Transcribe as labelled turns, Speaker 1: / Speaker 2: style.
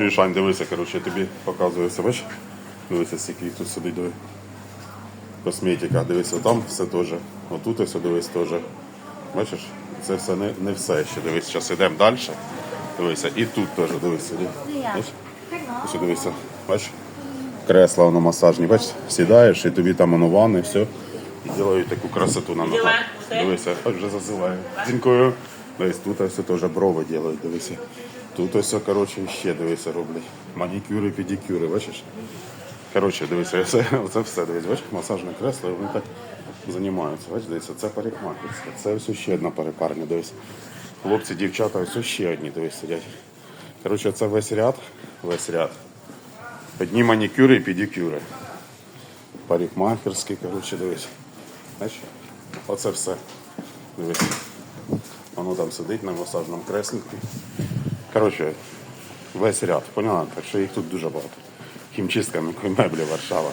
Speaker 1: Чуєш, Ань, дивися, коротше, я тобі показую все, бачиш? Дивися, скільки їх тут сидить, диви. Косметика, дивися, там все теж. Отут ось дивись теж. Бачиш? Це все не, не все ще. Дивись, зараз йдемо далі. Дивися, і тут теж дивися. Бачиш? Дивися, бачиш? Кресла воно масажні, бачиш, сідаєш і тобі там воно ванни, все. І роблять таку красоту на ногах. Дивися, ось вже зазиваю. Дякую. Дивись, тут ось теж брови роблять, дивися. Тут ось, коротше, ще дивися, роблять. Манікюри, педикюри, бачиш? Коротше, дивися, це, це все, дивись, бачиш, масажне кресло, і вони так займаються. Бачиш, дивися, це парикмахерська, це ось ще одна парикарня, дивись. Хлопці, дівчата, ось ще одні, дивись, сидять. Коротше, це весь ряд, весь ряд. Одні манікюри і педикюри. Парикмахерські, коротше, дивись. Знаєш, оце все. Дивись. Воно там сидить на масажному креслику. Коротше, весь ряд, поняла? Так що їх тут дуже багато. Хімчистка меблі Варшава.